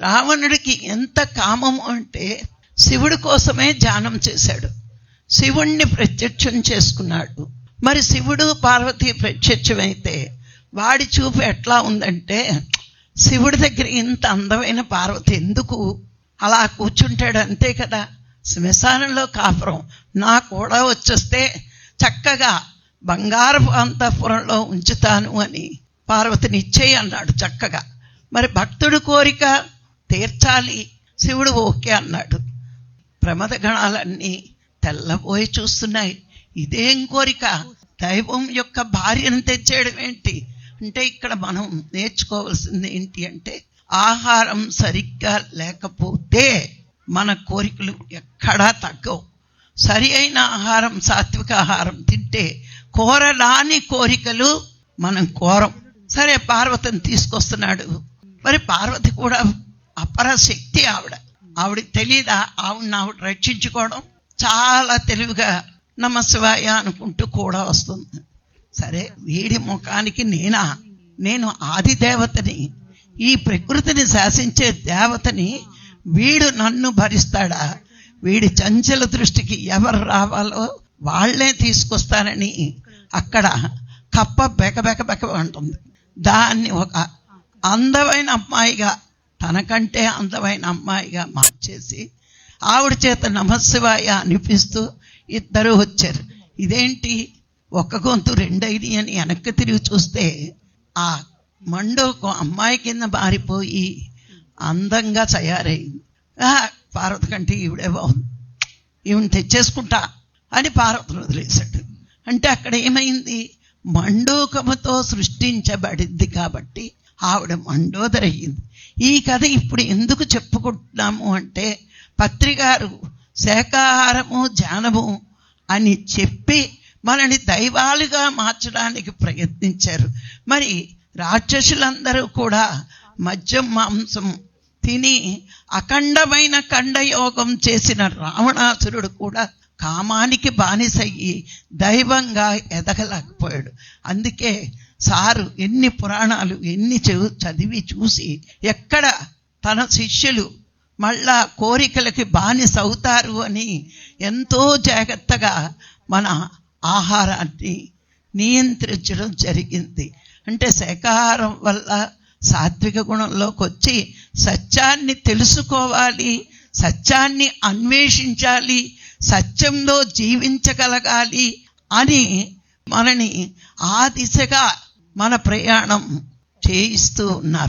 రావణుడికి ఎంత కామము అంటే శివుడి కోసమే ధ్యానం చేశాడు. శివుణ్ణి ప్రత్యక్షం చేసుకున్నాడు. మరి శివుడు పార్వతి ప్రత్యక్షమైతే వాడి చూపు ఎట్లా ఉందంటే శివుడి దగ్గర ఇంత అందమైన పార్వతి ఎందుకు? అలా కూర్చుంటాడు అంతే కదా. శ్మశానంలో కాపురం. నా కూడా వచ్చేస్తే చక్కగా బంగారపు అంతఃపురంలో ఉంచుతాను అని పార్వతిని ఇచ్చేయి అన్నాడు చక్కగా. మరి భక్తుడు కోరిక తీర్చాలి. శివుడు ఓకే అన్నాడు. ప్రమద గణాలన్నీ తెల్లబోయి చూస్తున్నాయి. ఇదేం కోరిక? దైవం యొక్క భార్యను తెచ్చేయడం ఏంటి? అంటే ఇక్కడ మనం నేర్చుకోవాల్సింది ఏంటి అంటే ఆహారం సరిగ్గా లేకపోతే మన కోరికలు ఎక్కడా తగ్గవు. సరి అయిన ఆహారం సాత్విక ఆహారం తింటే కోరలాని కోరికలు మనం కోరం. సరే పార్వతిని తీసుకొస్తున్నాడు. మరి పార్వతి కూడా అపరశక్తి ఆవిడ. ఆవిడ ఆవిడకి తెలియదా ఆవిడని ఆవిడ రక్షించుకోవడం చాలా తెలివిగా నమశివాయ అనుకుంటూ కూడా వస్తుంది. సరే వీడి ముఖానికి నేనా? నేను ఆది దేవతని ఈ ప్రకృతిని శాసించే దేవతని వీడు నన్ను భరిస్తాడా? వీడి చంచల దృష్టికి ఎవరు రావాలో వాళ్ళే తీసుకొస్తానని అక్కడ కప్ప బెక బెక బెక అంటుంది. దాన్ని ఒక అందమైన అమ్మాయిగా తనకంటే అందమైన అమ్మాయిగా మార్చేసి ఆవిడ చేత నమశివాయ అనిపిస్తూ ఇద్దరు వచ్చారు. ఇదేంటి? ఒక గొంతు రెండైది అని వెనక్కి తిరిగి చూస్తే ఆ మండోకు అమ్మాయి కింద మారిపోయి అందంగా తయారైంది. ఆ, పార్వతి కంటే ఈవిడే బాగుంది. ఈవిని తెచ్చేసుకుంటా అని పార్వతిని వదిలేశాడు. అంటే అక్కడ ఏమైంది? మండూకముతో సృష్టించబడింది కాబట్టి ఆవిడ మండోదరయ్యింది. ఈ కథ ఇప్పుడు ఎందుకు చెప్పుకుంటున్నాము అంటే పత్రికారు శాఖాహారము ధ్యానము అని చెప్పి మనని దైవాలుగా మార్చడానికి ప్రయత్నించారు. మరి రాక్షసులందరూ కూడా మద్యం మాంసం తిని అఖండమైన ఖండయోగం చేసిన రావణాసురుడు కూడా కామానికి బానిసయ్యి దైవంగా ఎదగలేకపోయాడు. అందుకే సారు ఎన్ని పురాణాలు ఎన్ని చదివి చూసి ఎక్కడ తన శిష్యులు మళ్ళా కోరికలకి బానిస అవుతారు అని ఎంతో జాగ్రత్తగా మన ఆహారాన్ని నియంత్రించడం జరిగింది. అంటే శాకాహారం వల్ల సాత్విక గుణంలోకి వచ్చి సత్యాన్ని తెలుసుకోవాలి సత్యాన్ని అన్వేషించాలి సత్యంలో జీవించగలగాలి అని మనని ఆ దిశగా మన ప్రయాణం చేయిస్తూ ఉన్నారు.